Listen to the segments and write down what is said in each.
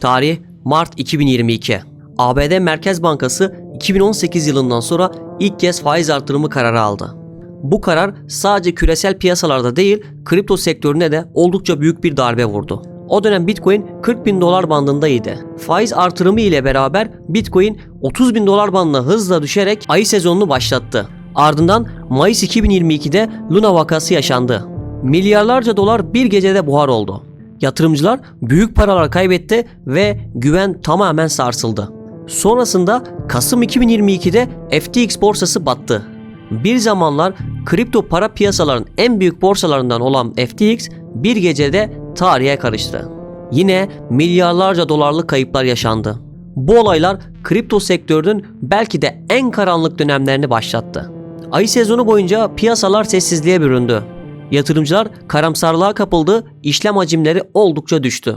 Tarih Mart 2022. ABD Merkez Bankası 2018 yılından sonra ilk kez faiz artırımı kararı aldı. Bu karar sadece küresel piyasalarda değil, kripto sektörüne de oldukça büyük bir darbe vurdu. O dönem Bitcoin 40 bin dolar bandındaydı. Faiz artırımı ile beraber Bitcoin 30 bin dolar bandına hızla düşerek ayı sezonunu başlattı. Ardından Mayıs 2022'de Luna vakası yaşandı. Milyarlarca dolar bir gecede buhar oldu. Yatırımcılar büyük paralar kaybetti ve güven tamamen sarsıldı. Sonrasında Kasım 2022'de FTX borsası battı. Bir zamanlar kripto para piyasalarının en büyük borsalarından olan FTX bir gecede tarihe karıştı. Yine milyarlarca dolarlık kayıplar yaşandı. Bu olaylar kripto sektörünün belki de en karanlık dönemlerini başlattı. Ayı sezonu boyunca piyasalar sessizliğe büründü. Yatırımcılar karamsarlığa kapıldı, işlem hacimleri oldukça düştü.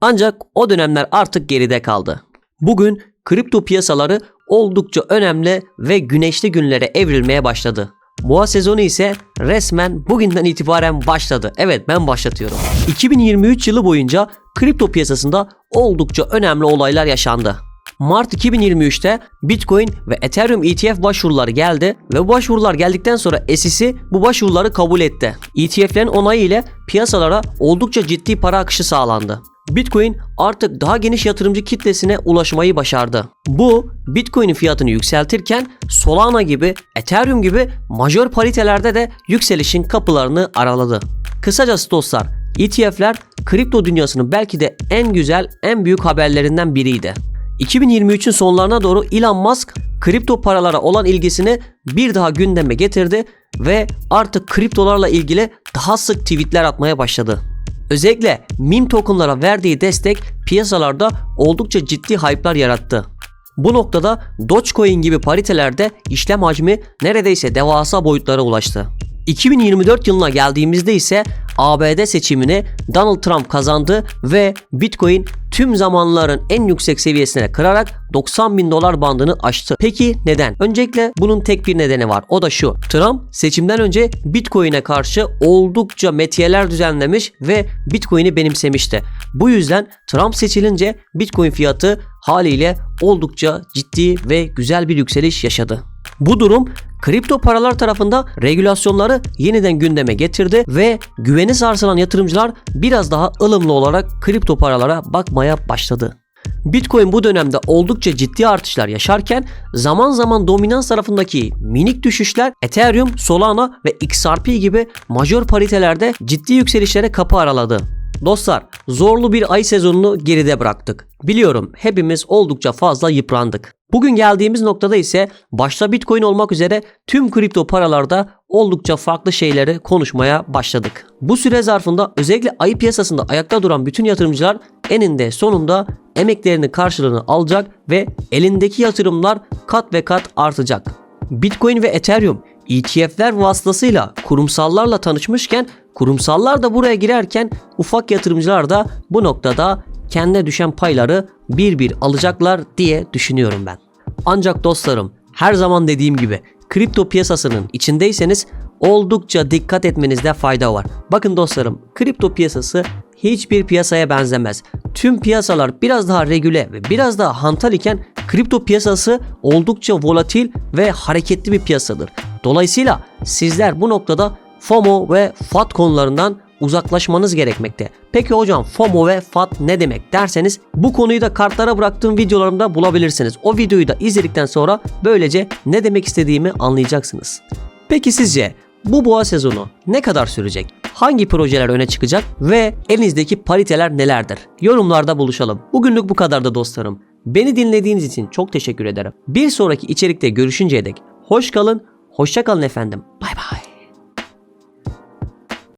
Ancak o dönemler artık geride kaldı. Bugün kripto piyasaları oldukça önemli ve güneşli günlere evrilmeye başladı. Boğa sezonu ise resmen bugünden itibaren başladı. Evet ben başlatıyorum. 2023 yılı boyunca kripto piyasasında oldukça önemli olaylar yaşandı. Mart 2023'te Bitcoin ve Ethereum ETF başvuruları geldi ve bu başvurular geldikten sonra SEC bu başvuruları kabul etti. ETF'lerin onayı ile piyasalara oldukça ciddi para akışı sağlandı. Bitcoin artık daha geniş yatırımcı kitlesine ulaşmayı başardı. Bu Bitcoin'in fiyatını yükseltirken Solana gibi, Ethereum gibi majör paritelerde de yükselişin kapılarını araladı. Kısacası dostlar, ETF'ler kripto dünyasının belki de en güzel, en büyük haberlerinden biriydi. 2023'ün sonlarına doğru Elon Musk kripto paralara olan ilgisini bir daha gündeme getirdi ve artık kriptolarla ilgili daha sık tweetler atmaya başladı. Özellikle meme tokenlara verdiği destek piyasalarda oldukça ciddi hype'lar yarattı. Bu noktada Dogecoin gibi paritelerde işlem hacmi neredeyse devasa boyutlara ulaştı. 2024 yılına geldiğimizde ise ABD seçimini Donald Trump kazandı ve Bitcoin tüm zamanların en yüksek seviyesine kırarak 90 bin dolar bandını aştı. Peki neden? Öncelikle bunun tek bir nedeni var. O da şu. Trump seçimden önce Bitcoin'e karşı oldukça metiyeler düzenlemiş ve Bitcoin'i benimsemişti. Bu yüzden Trump seçilince Bitcoin fiyatı haliyle oldukça ciddi ve güzel bir yükseliş yaşadı. Bu durum kripto paralar tarafında regülasyonları yeniden gündeme getirdi ve güveni sarsılan yatırımcılar biraz daha ılımlı olarak kripto paralara bakmaya başladı. Bitcoin bu dönemde oldukça ciddi artışlar yaşarken zaman zaman dominans tarafındaki minik düşüşler Ethereum, Solana ve XRP gibi majör paritelerde ciddi yükselişlere kapı araladı. Dostlar, zorlu bir ay sezonunu geride bıraktık. Biliyorum hepimiz oldukça fazla yıprandık. Bugün geldiğimiz noktada ise başta Bitcoin olmak üzere tüm kripto paralarda oldukça farklı şeyleri konuşmaya başladık. Bu süre zarfında özellikle ayı piyasasında ayakta duran bütün yatırımcılar eninde sonunda emeklerinin karşılığını alacak ve elindeki yatırımlar kat ve kat artacak. Bitcoin ve Ethereum ETF'ler vasıtasıyla kurumsallarla tanışmışken kurumsallar da buraya girerken ufak yatırımcılar da bu noktada kendine düşen payları bir bir alacaklar diye düşünüyorum ben. Ancak dostlarım her zaman dediğim gibi kripto piyasasının içindeyseniz oldukça dikkat etmenizde fayda var. Bakın dostlarım kripto piyasası hiçbir piyasaya benzemez. Tüm piyasalar biraz daha regüle ve biraz daha hantal iken kripto piyasası oldukça volatil ve hareketli bir piyasadır. Dolayısıyla sizler bu noktada FOMO ve FAT konularından uzaklaşmanız gerekmekte. Peki hocam FOMO ve FAT ne demek derseniz bu konuyu da kartlara bıraktığım videolarımda bulabilirsiniz. O videoyu da izledikten sonra böylece ne demek istediğimi anlayacaksınız. Peki sizce bu boğa sezonu ne kadar sürecek? Hangi projeler öne çıkacak ve elinizdeki pariteler nelerdir? Yorumlarda buluşalım. Bugünlük bu kadar da dostlarım. Beni dinlediğiniz için çok teşekkür ederim. Bir sonraki içerikte görüşünceye dek hoş kalın, hoşça kalın efendim. Bay bay.